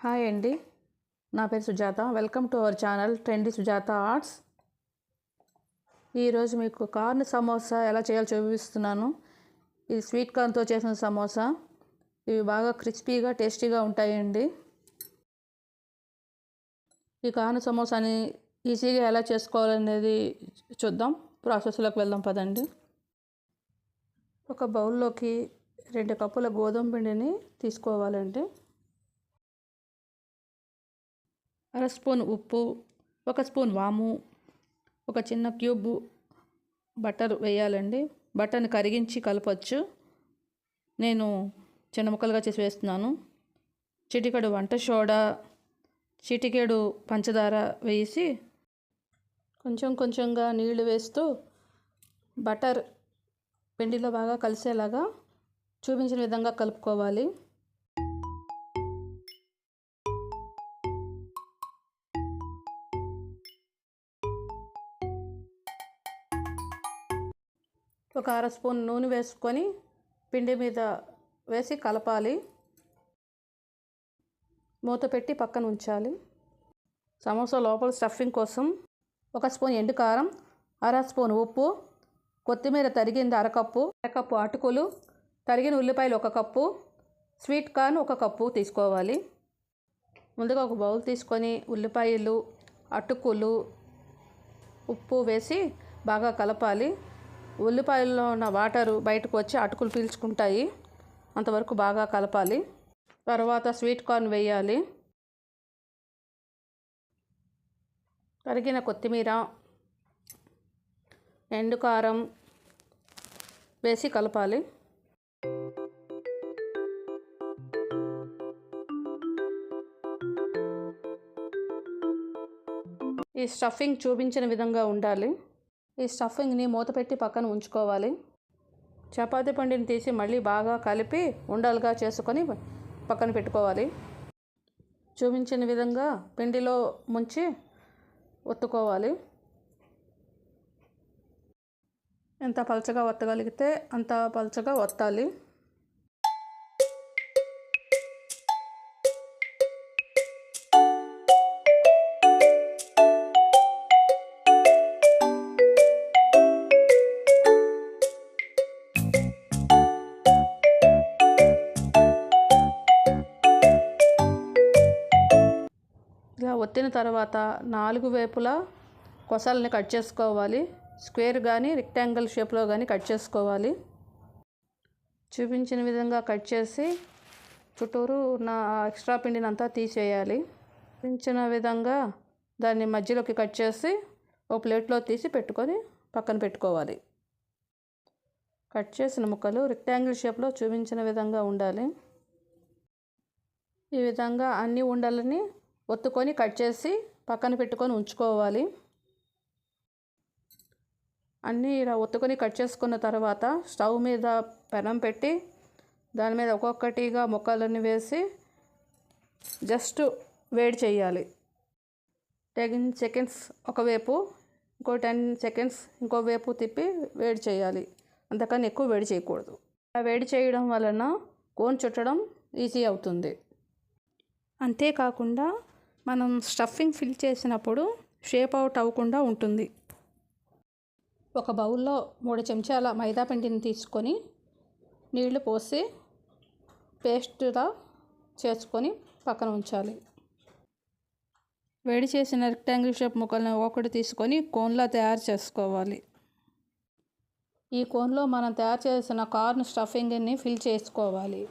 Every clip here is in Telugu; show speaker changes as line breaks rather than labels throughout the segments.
హాయ్ అండి. నా పేరు Sujatha. Welcome to our channel trendy Sujatha arts. ఈరోజు మీకు కార్న్ సమోసా ఎలా చేయాలో చూపిస్తున్నాను. ఇది స్వీట్ కార్న్తో చేసిన సమోసా. ఇవి బాగా క్రిస్పీగా టేస్టీగా ఉంటాయండి. ఈ కార్న్ సమోసాని ఈజీగా ఎలా చేసుకోవాలనేది చూద్దాం. ప్రాసెస్లోకి వెళ్దాం పదండి. ఒక బౌల్లోకి రెండు కప్పుల గోధుమ పిండిని తీసుకోవాలండి. అర స్పూన్ ఉప్పు ఒక స్పూన్ వాము ఒక చిన్న క్యూబ్ బటర్ వేయాలండి. బటర్ని కరిగించి కలపచ్చు. నేను చిన్న ముక్కలుగా చేసి వేస్తున్నాను. చిటికెడు వంట సోడా చిటికెడు పంచదార వేసి కొంచెం కొంచెంగా నీళ్ళు వేస్తూ బటర్ పిండిలో బాగా కలిసేలాగా చూపించిన విధంగా కలుపుకోవాలి. ఒక అర స్పూన్ నూనె వేసుకొని పిండి మీద వేసి కలపాలి. మూత పెట్టి పక్కన ఉంచాలి. సమోసా లోపల స్టఫింగ్ కోసం ఒక స్పూన్ ఎండు కారం అర స్పూన్ ఉప్పు కొత్తిమీర తరిగింది అరకప్పు అరకప్పు అటుకులు తరిగిన ఉల్లిపాయలు ఒక కప్పు స్వీట్ కార్న్ ఒక కప్పు తీసుకోవాలి. ముందుగా ఒక బౌల్ తీసుకొని ఉల్లిపాయలు అటుకులు ఉప్పు వేసి బాగా కలపాలి. ఉల్లిపాయల్లో ఉన్న వాటరు బయటకు వచ్చి అటుకులు పీల్చుకుంటాయి. అంతవరకు బాగా కలపాలి. తర్వాత స్వీట్ కార్న్ వేయాలి. కరిగిన కొత్తిమీర ఎండు కారం వేసి కలపాలి. ఈ స్టఫింగ్ చూపించిన విధంగా ఉండాలి. ఈ స్టఫింగ్ని మూత పెట్టి పక్కన ఉంచుకోవాలి. చపాతీ పిండిని తీసి మళ్ళీ బాగా కలిపి ఉండలుగా చేసుకొని పక్కన పెట్టుకోవాలి. చూపించిన విధంగా పిండిలో ముంచి ఒత్తుకోవాలి. ఎంత పలచగా ఒత్తగలిగితే అంత పలచగా ఒత్తాలి. కొట్టిన తర్వాత నాలుగు వైపులా కొసల్ని కట్ చేసుకోవాలి. స్క్వేర్ కానీ రెక్టాంగిల్ షేప్లో కానీ కట్ చేసుకోవాలి. చూపించిన విధంగా కట్ చేసి చుట్టూరు నా ఎక్స్ట్రా పిండిని అంతా తీసేయాలి. చూపించిన విధంగా దాన్ని మధ్యలోకి కట్ చేసి ఒక ప్లేట్లో తీసి పెట్టుకొని పక్కన పెట్టుకోవాలి. కట్ చేసిన ముక్కలు రెక్టాంగిల్ షేప్లో చూపించిన విధంగా ఉండాలి. ఈ విధంగా అన్ని ఉండలని ఒత్తుకొని కట్ చేసి పక్కన పెట్టుకొని ఉంచుకోవాలి. అన్నీ ఇలా ఒత్తుకొని కట్ చేసుకున్న తర్వాత స్టవ్ మీద పెనం పెట్టి దాని మీద ఒక్కొక్కటిగా ముక్కలన్నీ వేసి జస్ట్ వేడి చేయాలి. టెన్ సెకండ్స్ ఒకవైపు ఇంకో టెన్ సెకండ్స్ ఇంకో వైపు తిప్పి వేడి చేయాలి. అంతకన్నా ఎక్కువ వేడి చేయకూడదు. ఆ వేడి చేయడం వలన కోన్ చుట్టడం ఈజీ అవుతుంది. అంతేకాకుండా మనం స్టఫింగ్ ఫిల్ చేసినప్పుడు షేప్ అవుట్ అవ్వకుండా ఉంటుంది. ఒక బౌల్లో మూడు చెంచాల మైదా పిండిని తీసుకొని నీళ్ళు పోసి పేస్ట్లా చేసుకొని పక్కన ఉంచాలి. వేడి చేసిన రెక్టాంగిల్ షేప్ ముక్కలను ఒకటి తీసుకొని కోన్లా తయారు చేసుకోవాలి. ఈ కోన్లో మనం తయారు చేసిన కార్న్ స్టఫింగ్ని ఫిల్ చేసుకోవాలి.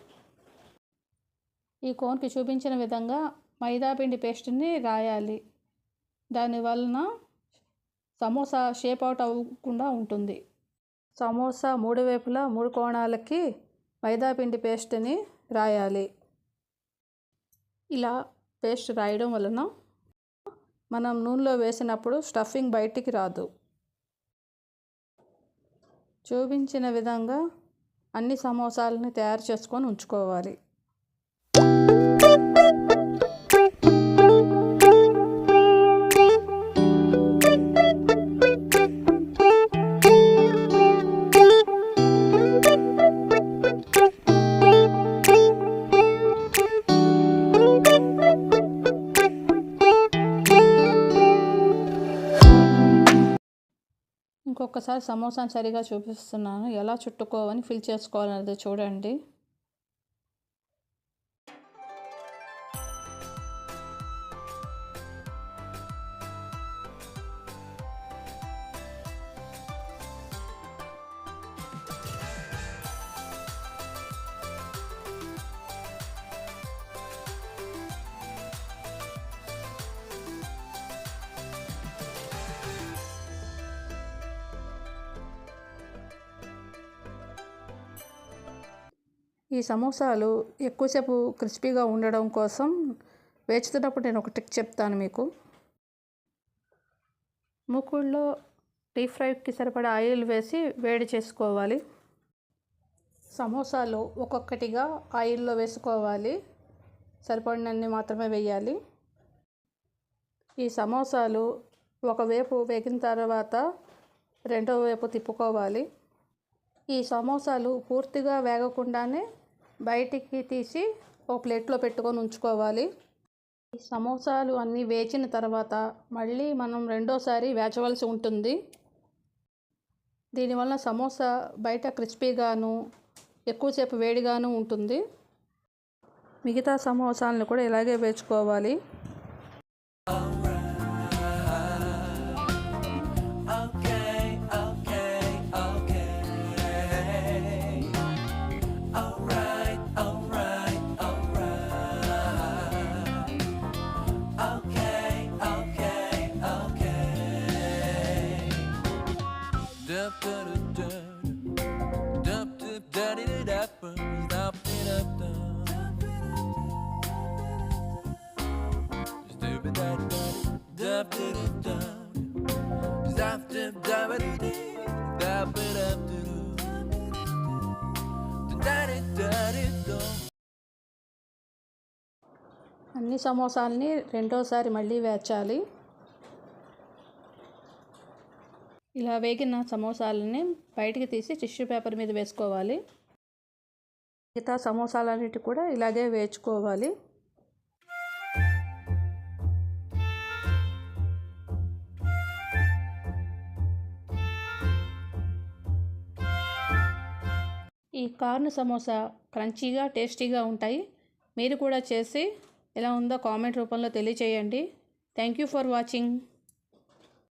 ఈ కోన్కి చూపించిన విధంగా మైదాపిండి పేస్ట్ని రాయాలి. దానివలన సమోసా షేప్ అవుట్ అవ్వకుండా ఉంటుంది. సమోసా మూడు వైపులా మూడు కోణాలకి మైదాపిండి పేస్ట్ని రాయాలి. ఇలా పేస్ట్ రాయడం వలన మనం నూనెలో వేసినప్పుడు స్టఫింగ్ బయటికి రాదు. చూపించిన విధంగా అన్ని సమోసాలని తయారు చేసుకొని ఉంచుకోవాలి. ఒక్కసారి సమోసాను సరిగా చూపిస్తున్నాను. ఎలా చుట్టుకోవని ఫిల్ చేసుకోవాలనేది చూడండి. ఈ సమోసాలు ఎక్కువసేపు క్రిస్పీగా ఉండడం కోసం వేచుతున్నప్పుడు నేను ఒక ట్రిక్ చెప్తాను మీకు. మూకుడులో డీప్ ఫ్రైకి సరిపడా ఆయిల్ వేసి వేడి చేసుకోవాలి. సమోసాలు ఒక్కొక్కటిగా ఆయిల్లో వేసుకోవాలి. సరిపడినన్ని మాత్రమే వేయాలి. ఈ సమోసాలు ఒకవైపు వేగిన తర్వాత రెండో వైపు తిప్పుకోవాలి. ఈ సమోసాలు పూర్తిగా వేగకుండానే బయటికి తీసి ఒక ప్లేట్లో పెట్టుకొని ఉంచుకోవాలి. ఈ సమోసాలు అన్నీ వేచిన తర్వాత మళ్ళీ మనం రెండోసారి వేచవలసి ఉంటుంది. దీనివల్ల సమోసా బయట క్రిస్పీగాను ఎక్కువసేపు వేడిగాను ఉంటుంది. మిగతా సమోసాలను కూడా ఇలాగే వేచుకోవాలి. అన్ని సమోసాలని రెండోసారి మళ్ళీ వేచాలి. ఇలా వేగిన సమోసాలని బయటికి తీసి టిష్యూ పేపర్ మీద వేసుకోవాలి. మిగతా సమోసాలన్నిటి కూడా ఇలాగే వేచుకోవాలి ఈ కార్న్ సమోసా క్రంచీగా టేస్టీగా ఉంటాయి. మీరు కూడా చేసి ఎలా ఉందో కామెంట్ రూపంలో తెలియచేయండి. Thank you for watching.